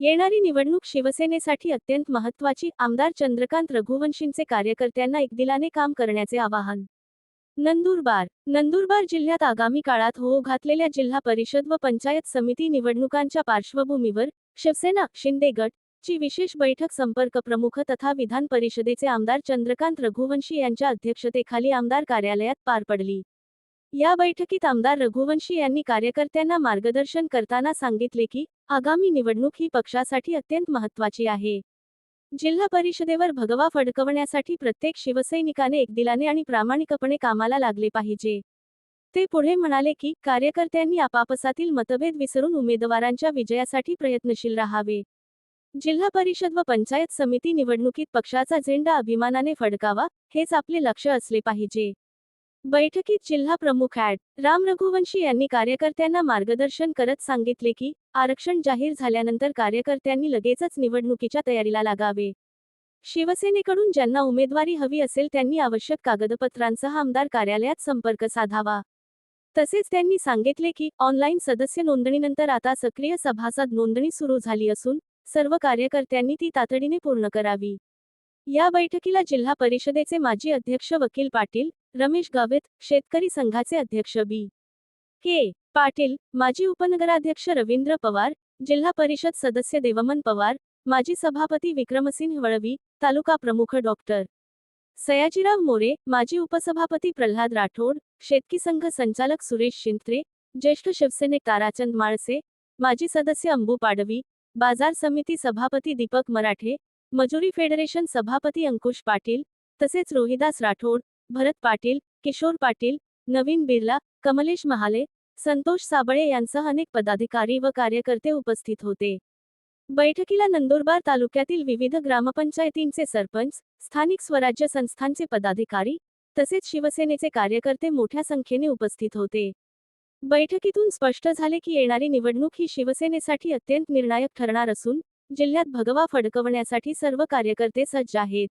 येणारी निवडणूक शिवसेनेसाठी अत्यंत महत्त्वाची आमदार चंद्रकांत रघुवंशींचे कार्यकर्त्यांना एकदिलाने काम करण्याचे आवाहन. नंदुरबार नंदुरबार जिल्ह्यात आगामी काळात होऊ घातलेल्या जिल्हा परिषद व पंचायत समिती निवडणुकांच्या पार्श्वभूमीवर शिवसेना शिंदे गट ची विशेष बैठक संपर्क प्रमुख तथा विधान परिषदेचे आमदार चंद्रकांत रघुवंशी यांच्या अध्यक्षतेखाली आमदार कार्यालयात पार पडली. या बैठकीत आमदार रघुवंशी यांनी कार्यकर्त्यांना मार्गदर्शन करताना सांगितले की आगामी निवडणूक ही पक्षासाठी अत्यंत महत्त्वाची आहे. जिल्हा परिषदेवर भगवा फडकवण्यासाठी प्रत्येक शिवसैनिकाने एकदिलाने आणि प्रामाणिकपणे कामाला लागले पाहिजे. ते पुढे म्हणाले की कार्यकर्त्यांनी आपापसातील मतभेद विसरून उमेदवारांच्या विजयासाठी प्रयत्नशील राहावे. जिल्हा परिषद व पंचायत समिती निवडणुकीत पक्षाचा झेंडा अभिमानाने फडकावा हेच आपले लक्ष असले पाहिजे. बैठकीत जिल्हा प्रमुख ॲड. राम रघुवंशी यांनी कार्यकर्त्यांना मार्गदर्शन करत सांगितले की आरक्षण जाहीर झाल्यानंतर कार्यकर्त्यांनी लगेचच निवडणुकीच्या तयारीला लागावे. शिवसेनेकडून ज्यांना उमेदवारी हवी असेल त्यांनी आवश्यक कागदपत्रांसह आमदार कार्यालयात संपर्क साधावा. तसेच त्यांनी सांगितले की ऑनलाईन सदस्य नोंदणीनंतर आता सक्रिय सभासद नोंदणी सुरू झाली असून सर्व कार्यकर्त्यांनी ती तातडीने पूर्ण करावी. या बैठकीला जिल्हा परिषदेचे माजी अध्यक्ष वकील पाटील रमेश गावित शेतकरी संघाचे अध्यक्ष बी. के. पाटील माजी उपनगराध्यक्ष रवींद्र पवार जिल्हा परिषद सदस्य देवमन पवार माजी सभापती विक्रमसिंह वळवी तालुका प्रमुख डॉक्टर सयाजीराव मोरे माजी उपसभापती प्रल्हाद राठोड शेतकी संघ संचालक सुरेश शिंत्रे ज्येष्ठ शिवसेनेक ताराचंद माळसे माजी सदस्य अंबू पाडवी बाजार समिती सभापती दीपक मराठे मजुरी फेडरेशन सभापती अंकुश पाटील तसेच रोहिदास राठोड भरत पाटील किशोर पाटील नवीन बिर्ला कमलेश महाले संतोष साबळे यांसह अनेक पदाधिकारी व कार्यकर्ते उपस्थित होते. बैठकीला नंदुरबार तालुक्यातील विविध ग्रामपंचायतींचे सरपंच स्थानिक स्वराज्य संस्थांचे पदाधिकारी तसेच शिवसेनेचे कार्यकर्ते मोठ्या संख्येने उपस्थित होते. बैठकीतून स्पष्ट झाले की येणारी निवडणूक ही शिवसेनेसाठी अत्यंत निर्णायक ठरणार असून जिल्ह्यात भगवा फडकवण्यासाठी सर्व कार्यकर्ते सज्ज आहेत.